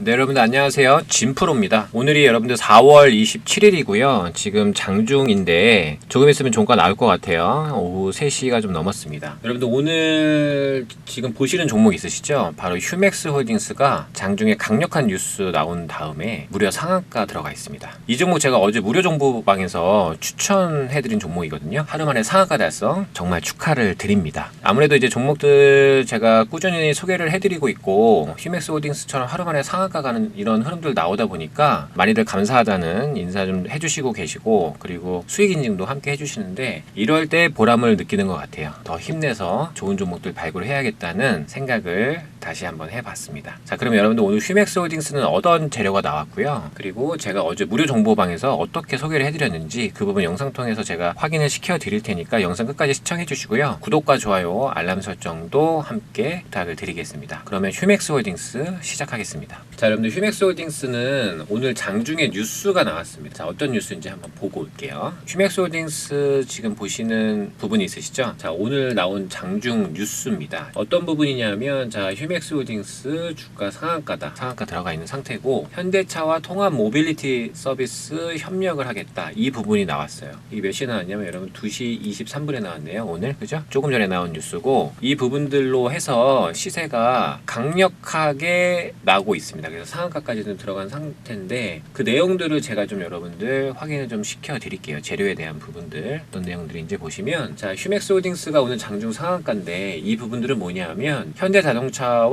네, 여러분들 안녕하세요. 진프로입니다. 오늘이 여러분들 4월 27일이고요. 지금 장중인데 조금 있으면 종가 나올 것 같아요. 오후 3시가 좀 넘었습니다. 여러분들 오늘 지금 보시는 종목 있으시죠? 바로 휴맥스 홀딩스가 장중에 강력한 뉴스 나온 다음에 무려 상한가 들어가 있습니다. 이 종목 제가 어제 무료 정보방에서 추천해드린 종목이거든요. 하루 만에 상한가 달성 정말 축하를 드립니다. 아무래도 이제 종목들 제가 꾸준히 소개를 해드리고 있고 휴맥스 홀딩스처럼 하루 만에 상한가 가는 이런 흐름들 나오다 보니까 많이들 감사하다는 인사 좀 해주시고 계시고 그리고 수익 인증도 함께 해주시는데 이럴 때 보람을 느끼는 것 같아요. 더 힘내서 좋은 종목들 발굴해야겠다는 생각을 다시 한번 해봤습니다. 자, 그럼 여러분들 오늘 휴맥스 홀딩스는 어떤 재료가 나왔고요. 그리고 제가 어제 무료 정보방에서 어떻게 소개를 해드렸는지 그 부분 영상 통해서 제가 확인을 시켜 드릴 테니까 영상 끝까지 시청해 주시고요. 구독과 좋아요, 알람 설정도 함께 부탁을 드리겠습니다. 그러면 휴맥스 홀딩스 시작하겠습니다. 자, 여러분들 휴맥스 홀딩스는 오늘 장중에 뉴스가 나왔습니다. 자, 어떤 뉴스인지 한번 보고 올게요. 휴맥스 홀딩스 지금 보시는 부분이 있으시죠? 자, 오늘 나온 장중 뉴스입니다. 어떤 부분이냐면 자, 휴맥스 홀딩스 주가 상한가다. 상한가 들어가 있는 상태고 현대차와 통합 모빌리티 서비스 협력을 하겠다. 이 부분이 나왔어요. 이게 몇 시에 나왔냐면 여러분 2시 23분에 나왔네요. 오늘. 그죠? 조금 전에 나온 뉴스고 이 부분들로 해서 시세가 강력하게 나고 있습니다. 그래서 상한가까지는 들어간 상태인데 그 내용들을 제가 좀 여러분들 확인을 좀 시켜 드릴게요. 재료에 대한 부분들 어떤 내용들인지 보시면 자 휴맥스 홀딩스가 오늘 장중 상한가인데 이 부분들은 뭐냐면 현대자동차와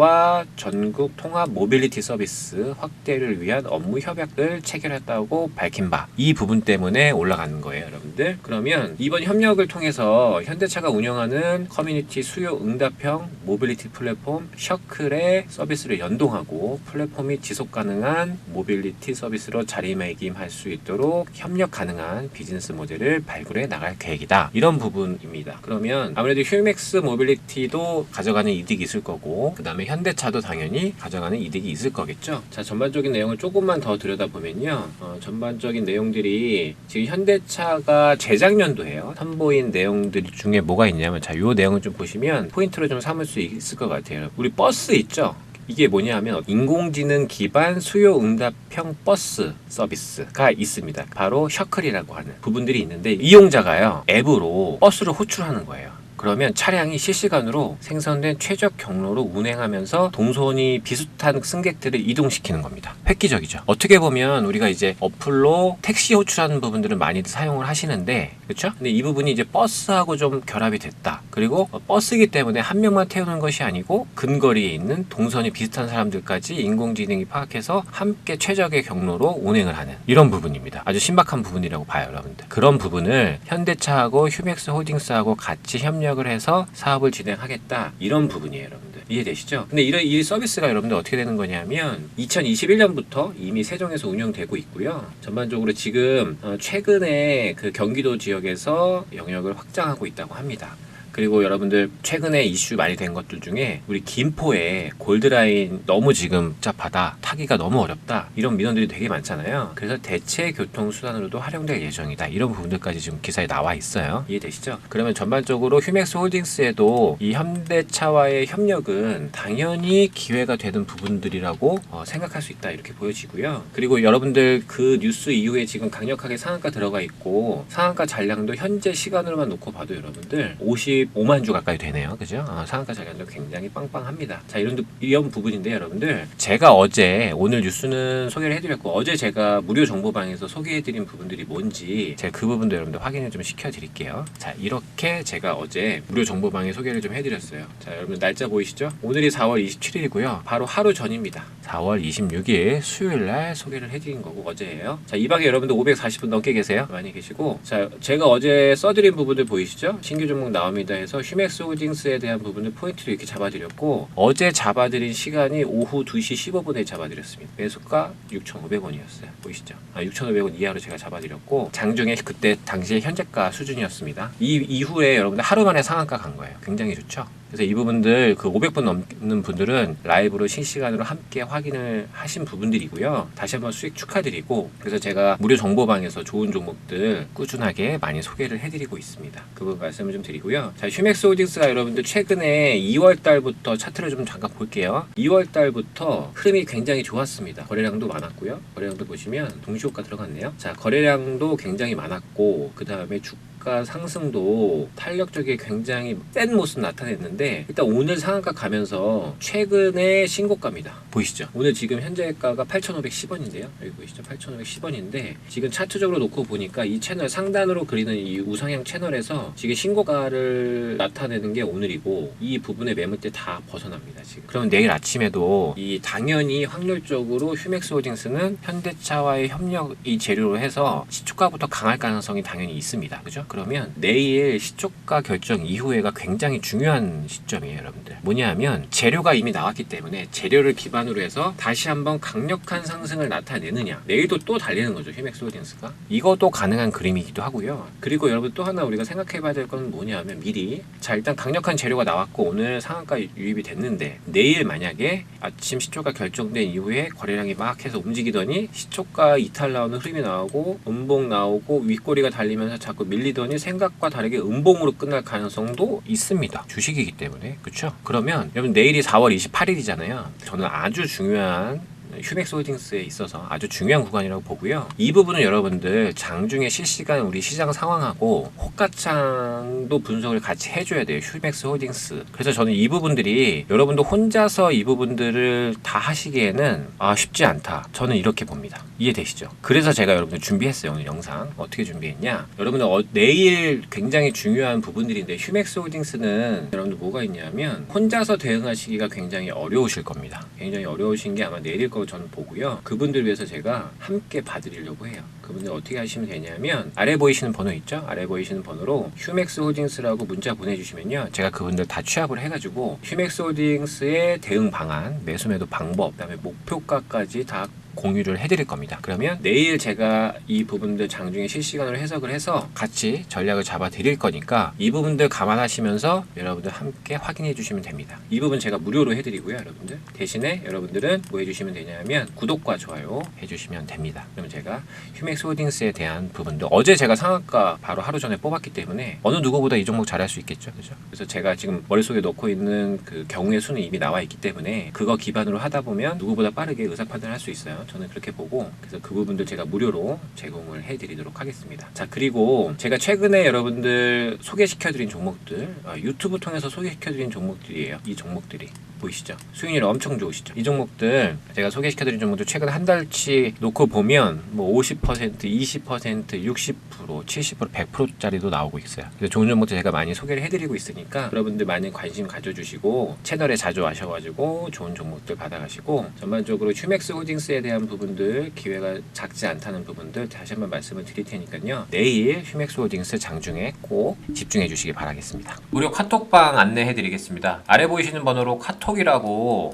전국 통합 모빌리티 서비스 확대를 위한 업무 협약을 체결했다고 밝힌 바 이 부분 때문에 올라가는 거예요, 여러분들. 그러면 이번 협력을 통해서 현대차가 운영하는 커뮤니티 수요 응답형 모빌리티 플랫폼 셔클의 서비스를 연동하고 플랫폼이 지속 가능한 모빌리티 서비스로 자리매김할 수 있도록 협력 가능한 비즈니스 모델을 발굴해 나갈 계획이다. 이런 부분입니다. 그러면 아무래도 휴맥스 모빌리티도 가져가는 이득이 있을 거고 그 다음에 현대차도 당연히 가져가는 이득이 있을 거겠죠. 자 전반적인 내용을 조금만 더 들여다보면요. 어, 전반적인 내용들이 지금 현대차가 재작년도에요. 선보인 내용들 중에 뭐가 있냐면 자요 내용을 좀 보시면 포인트로 좀 삼을 수 있을 것 같아요. 우리 버스 있죠? 이게 뭐냐면 인공지능 기반 수요 응답형 버스 서비스가 있습니다. 바로 셔클이라고 하는 부분들이 있는데 이용자가요 앱으로 버스를 호출하는 거예요. 그러면 차량이 실시간으로 생성된 최적 경로로 운행하면서 동선이 비슷한 승객들을 이동시키는 겁니다. 획기적이죠. 어떻게 보면 우리가 이제 어플로 택시 호출하는 부분들을 많이 사용을 하시는데 그렇죠? 근데 이 부분이 이제 버스하고 좀 결합이 됐다. 그리고 버스이기 때문에 한 명만 태우는 것이 아니고 근거리에 있는 동선이 비슷한 사람들까지 인공지능이 파악해서 함께 최적의 경로로 운행을 하는 이런 부분입니다. 아주 신박한 부분이라고 봐요, 여러분들. 그런 부분을 현대차하고 휴맥스 홀딩스하고 같이 협력 을 해서 사업을 진행하겠다. 이런 부분이에요, 여러분들. 이해되시죠? 근데 이런 이 서비스가 여러분들 어떻게 되는 거냐면 2021년부터 이미 세종에서 운영되고 있고요. 전반적으로 지금 어, 최근에 그 경기도 지역에서 영역을 확장하고 있다고 합니다. 그리고 여러분들 최근에 이슈 많이 된 것들 중에 우리 김포에 골드라인 너무 지금 복잡하다 타기가 너무 어렵다 이런 민원들이 되게 많잖아요. 그래서 대체 교통수단으로도 활용될 예정이다 이런 부분들까지 지금 기사에 나와 있어요. 이해되시죠? 그러면 전반적으로 휴맥스 홀딩스에도 이 현대차와의 협력은 당연히 기회가 되는 부분들이라고 어, 생각할 수 있다 이렇게 보여지고요. 그리고 여러분들 그 뉴스 이후에 지금 강력하게 상한가 들어가 있고 상한가 잔량도 현재 시간으로만 놓고 봐도 여러분들 55만 주 가까이 되네요. 그죠? 어, 상한가 잔량도 굉장히 빵빵합니다. 자, 이런, 이런 부분인데 여러분들 제가 어제 오늘 뉴스는 소개를 해드렸고 어제 제가 무료 정보방에서 소개해드린 부분들이 뭔지 제가 그 부분도 여러분들 확인을 좀 시켜드릴게요. 자, 이렇게 제가 어제 무료 정보방에 소개를 좀 해드렸어요. 자, 여러분 날짜 보이시죠? 오늘이 4월 27일이고요. 바로 하루 전입니다. 4월 26일 수요일 날 소개를 해드린 거고 어제예요. 자, 이 방에 여러분들 540분 넘게 계세요. 많이 계시고 자, 제가 어제 써드린 부분들 보이시죠? 신규 종목 나옵니다 해서 휴맥스 홀딩스에 대한 부분을 포인트로 이렇게 잡아드렸고 어제 잡아드린 시간이 오후 2시 15분에 잡아드렸습니다. 매수가 6,500원이었어요. 보이시죠? 아, 6,500원 이하로 제가 잡아드렸고 장중에 그때 당시에 현재가 수준이었습니다. 이 이후에 여러분들 하루 만에 상한가 간 거예요. 굉장히 좋죠? 그래서 이 부분들 그 500분 넘는 분들은 라이브로 실시간으로 함께 확인을 하신 부분들이고요. 다시 한번 수익 축하드리고 그래서 제가 무료 정보방에서 좋은 종목들 꾸준하게 많이 소개를 해드리고 있습니다. 그 부분 말씀을 좀 드리고요. 자, 휴맥스 홀딩스가 여러분들 최근에 2월 달부터 차트를 좀 잠깐 볼게요. 2월 달부터 흐름이 굉장히 좋았습니다. 거래량도 많았고요. 거래량도 보시면 동시효과 들어갔네요. 자, 거래량도 굉장히 많았고 그 다음에 주 가 상승도 탄력적이 굉장히 센 모습 나타냈는데 일단 오늘 상한가 가면서 최근에 신고가입니다. 보이시죠? 오늘 지금 현재가가 8,510원인데요. 여기 보이시죠? 8,510원인데 지금 차트적으로 놓고 보니까 이 채널 상단으로 그리는 이 우상향 채널에서 지금 신고가를 나타내는 게 오늘이고 이 부분의 매물대 다 벗어납니다. 지금. 그러면 내일 아침에도 이 당연히 확률적으로 휴맥스 홀딩스는 현대차와의 협력 이 재료로 해서 시초가부터 강할 가능성이 당연히 있습니다. 그죠? 그러면 내일 시초가 결정 이후에가 굉장히 중요한 시점이에요, 여러분들. 뭐냐면 재료가 이미 나왔기 때문에 재료를 기반으로 해서 다시 한번 강력한 상승을 나타내느냐. 내일도 또 달리는 거죠, 휴맥스 홀딩스가. 이것도 가능한 그림이기도 하고요. 그리고 여러분 또 하나 우리가 생각해 봐야 될 건 뭐냐면 미리 자, 일단 강력한 재료가 나왔고 오늘 상한가 유입이 됐는데 내일 만약에 아침 시초가 결정된 이후에 거래량이 막 해서 움직이더니 시초가 이탈 나오는 흐름이 나오고 음봉 나오고 윗꼬리가 달리면서 자꾸 밀리더니 생각과 다르게 음봉으로 끝날 가능성도 있습니다. 주식이기 때문에 그렇죠? 그러면 여러분 내일이 4월 28일이잖아요. 저는 아주 중요한 휴맥스 홀딩스에 있어서 아주 중요한 구간이라고 보고요. 이 부분은 여러분들 장중에 실시간 우리 시장 상황하고 호가창도 분석을 같이 해줘야 돼요. 휴맥스 홀딩스. 그래서 저는 이 부분들이 여러분도 혼자서 이 부분들을 다 하시기에는 아 쉽지 않다. 저는 이렇게 봅니다. 이해되시죠? 그래서 제가 여러분들 준비했어요. 오늘 영상 어떻게 준비했냐? 여러분들 어, 내일 굉장히 중요한 부분들인데 휴맥스 홀딩스는 여러분들 뭐가 있냐면 혼자서 대응하시기가 굉장히 어려우실 겁니다. 굉장히 어려우신 게 아마 내일 저는 보고요. 그분들 위해서 제가 함께 봐드리려고 해요. 그분들 어떻게 하시면 되냐면 아래 보이시는 번호 있죠? 아래 보이시는 번호로 휴맥스 홀딩스라고 문자 보내주시면요. 제가 그분들 다 취합을 해가지고 휴맥스 홀딩스의 대응 방안, 매수 매도 방법, 그다음에 목표가까지 다 공유를 해드릴 겁니다. 그러면 내일 제가 이 부분들 장중에 실시간으로 해석을 해서 같이 전략을 잡아 드릴 거니까 이 부분들 감안하시면서 여러분들 함께 확인해 주시면 됩니다. 이 부분 제가 무료로 해드리고요, 여러분들. 대신에 여러분들은 뭐 해주시면 되냐면 구독과 좋아요 해주시면 됩니다. 그럼 제가 휴맥스 홀딩스에 대한 부분도 어제 제가 상한가 바로 하루 전에 뽑았기 때문에 어느 누구보다 이 종목 잘할 수 있겠죠, 그죠? 그래서 제가 지금 머릿속에 넣고 있는 그 경우의 수는 이미 나와 있기 때문에 그거 기반으로 하다 보면 누구보다 빠르게 의사 판단할 수 있어요. 저는 그렇게 보고 그래서 그 부분들 제가 무료로 제공을 해드리도록 하겠습니다. 자 그리고 제가 최근에 여러분들 소개시켜드린 종목들 아, 유튜브 통해서 소개시켜드린 종목들이에요. 이 종목들이 보이시죠? 수익률 엄청 좋으시죠? 이 종목들 제가 소개시켜드린 종목들 최근 한 달치 놓고 보면 뭐 50%, 20%, 60%, 70%, 100%짜리도 나오고 있어요. 그래서 좋은 종목들 제가 많이 소개를 해드리고 있으니까 여러분들 많이 관심 가져주시고 채널에 자주 와셔가지고 좋은 종목들 받아가시고 전반적으로 휴맥스 홀딩스에 대한 부분들 기회가 작지 않다는 부분들 다시 한번 말씀을 드릴 테니까요. 내일 휴맥스 홀딩스 장중에 꼭 집중해 주시기 바라겠습니다. 무료 카톡방 안내해 드리겠습니다. 아래 보이시는 번호로 카톡 이라고